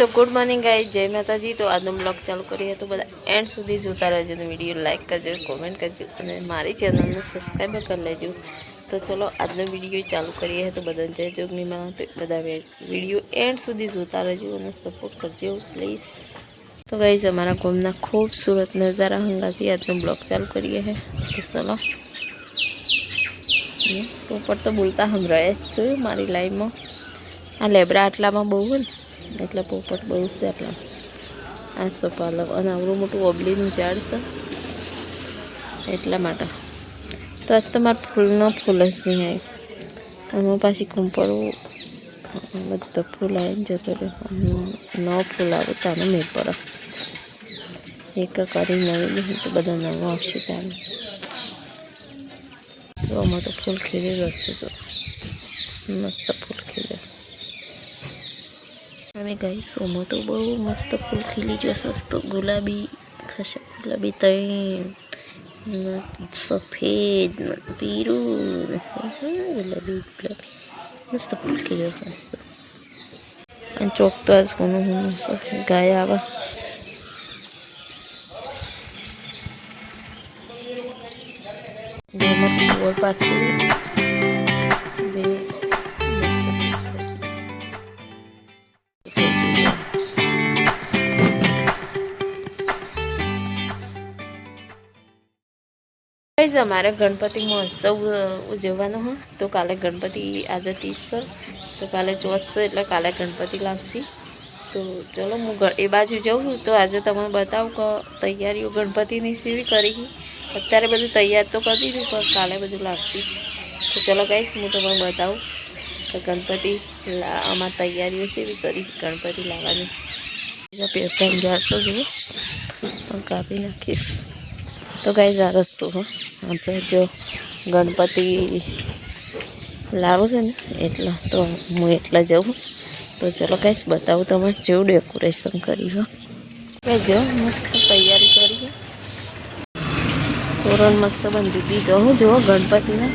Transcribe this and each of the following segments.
તો good morning ગાઈ જય માતાજી. તો આજનો બ્લોગ ચાલુ કરીએ તો બધા એન્ડ સુધી જોતા રહેજો અને વીડિયો લાઇક કરજો, કોમેન્ટ કરજો અને મારી ચેનલને સબસ્ક્રાઈબ કરી લેજો. તો ચલો, આજનો વીડિયો ચાલુ કરીએ તો બધાને જય જોગનીમાં. તો બધા વીડિયો એન્ડ સુધી જોતા રહેજો અને સપોર્ટ કરજો, પ્લીઝ. તો ગાઈઝ અમારા ગોમના ખૂબસૂરત નજારા હંગાથી આજનો બ્લોગ ચાલુ કરીએ છે તો ચલો. ઉપર તો બોલતા સંભળાય જ છે મારી લાઈફમાં આ લેબરા આટલામાં બહુ ને. એટલે પોપટ બહુ છે આટલા આ સોપાલક અને આવડું મોટું ઓબલીનું ઝાડ છે. એટલા માટે. તો આજ તો મારે ફૂલનો ફૂલ જ નહીં આવી એમાં પાછી કુંપળું, બધો ફૂલ આવીને જતો રહ્યો. ન ફૂલ આવે તાને મેં પર. એક કરી નવી નહીં તો બધા નવો આવશે તારે સો તો ફૂલ ખીલી રહ્યો છે તો. મસ્ત અને ગાઈ સોમાં તો બહુ મસ્ત ફૂલ ખીલી ગયો સસ્તો ગુલાબી ખસા ગુલાબી તૈણ, સફેદ પીરું ગુલાબી ગુલાબી. મસ્ત ફૂલ ખીલ્યો મસ્ત. અને ચોક તો આજ કોનું હું ગાય આવે. જેમાં ગાઈઝ અમારે ગણપતિ મહોત્સવ ઉજવવાનો, હા. તો કાલે ગણપતિ આજે ત્રીસ છે. તો કાલે ચોથ છે, એટલે કાલે ગણપતિ લાવશી. તો ચલો, હું એ બાજુ જઉં તો આજે તમને બતાવું કે તૈયારીઓ ગણપતિની સેવી કરી. અત્યારે બધું તૈયાર તો કરી દીધું, પણ કાલે બધું લાવશી. તો ચલો ગાઈશ હું તમને બતાવું કે ગણપતિ આમાં તૈયારીઓ સેવી કરી ગણપતિ લાવવાની. પેપર ગેસ જુઓ કાપી નાખીશ. તો ગાઈઝ આ રસ્તો, હો. આપણે જો ગણપતિ લાવો છે ને, એટલા તો હું એટલા જઉં. તો ચલો કંઈ બતાવું તમારે જેવું ડેકોરેશન કરી હો જો, મસ્ત તૈયારી કરી તોરણ મસ્ત બંધી દીધો હું. જુઓ ગણપતિને.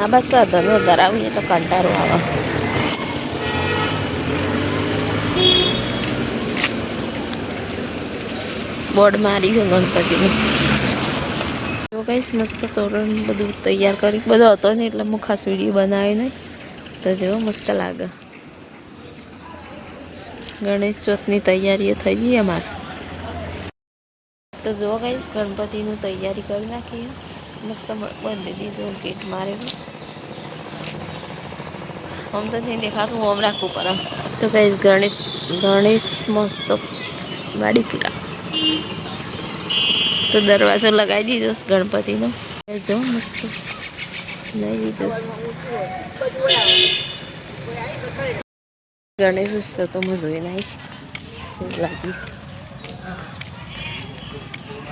આ બસ સાધનો ધરાવીએ તો કંટાળો આવે. બોર્ડ મારી છે ગણપતિનું. જો કઈશ મસ્ત તોરણ બધું તૈયાર કરી. બધો હતો ને એટલે હું ખાસ વીડિયો બનાવ્યો નહીં તો જેવો, મસ્ત લાગે. ગણેશ ચોથની તૈયારીઓ થઈ ગઈ અમારે. તો જો કઈશ ગણપતિનું તૈયારી કરી નાખીએ. મસ્ત બંધી દીધું ગેટ મારેલું. આમ તો નહીં દેખાતું આમ રાખવું પડે. તો કઈશ ગણેશ ગણેશ મહોત્સવ. વાડીપુરા તો દરવાજો લગાવી દીધો ગણપતિનો. જો મસ્ત. લઈ દીધો ગણેશ ઉત્સવ તો હું જોઈ નાખી.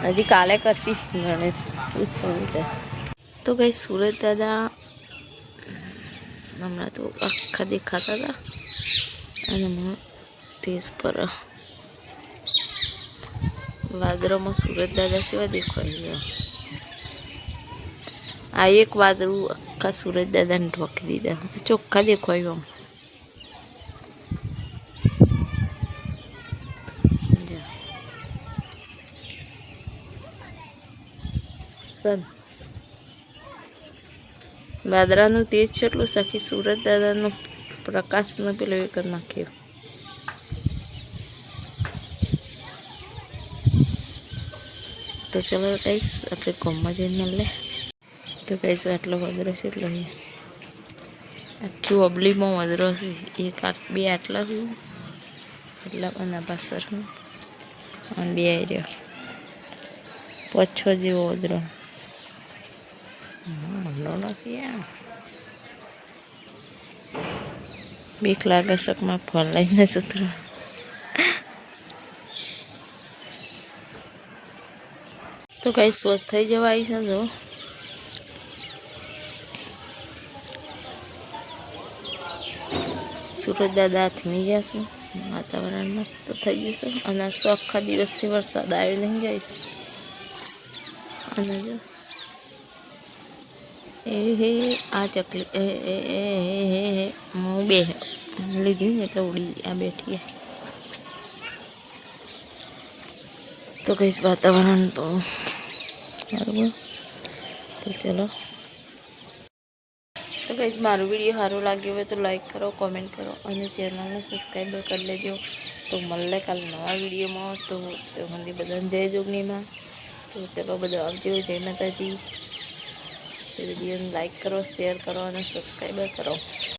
હજી કાલે કરશી ગણેશ ઉત્સવની તો. તો કઈ સુરત દાદા, હમણાં તો આખા દેખાતા હતા. અને હું તેજ પર વાદળોમાં સુરત દાદા સિવાય દેખાય છે આ એક વાદળું આખા સુરત દાદાને ઢોકી દીધા. ચોખ્ખા દેખાયું આમ. વાદળાનું તેજ છે એટલું સખી સુરત દાદાનો પ્રકાશનો પેલો એ કરી નાખ્યો. તો ચલો કહીશ આપણે કોમમાં જઈને મળે તો કહીશું આટલો વધરો છે એટલો આખી ઓબલીમાં વધરો છે. એક આટ બે આટલા છું. એટલા અને પાછળ હું અને બે રહ્યો. પછો જેવો વધરો મંડો નથી બીક લાગે શકમાં ફોન લઈને જતો તો કઈ સ્વસ્થ થઈ જવાય છે જો સુરત દાદા હાથમી જશે વાતાવરણ મસ્ત થઈ ગયું છે અને આજ તો આખા દિવસથી વરસાદ આવ્યો નહીં જાય છે અને જો એ હે આ ચકલી એ એ એ હે હે હે બે લીધી ને એટલે ઉડી આ બેઠી તો કહીશ વાતાવરણ તો બરાબર તો ચલો. તો કહીશ મારો વીડિયો સારું લાગ્યો હોય તો લાઈક કરો કોમેન્ટ કરો અને ચેનલને સબસ્ક્રાઈબ કરી લેજો. તો મળે કાલે નવા વિડીયોમાં તો તે મંદિર બધાને જય જોગનીમાં તો ચલો, બધા આવજો. જય માતાજી. વિડીયોને લાઈક કરો શેર કરો અને સબસ્ક્રાઈબ કરો.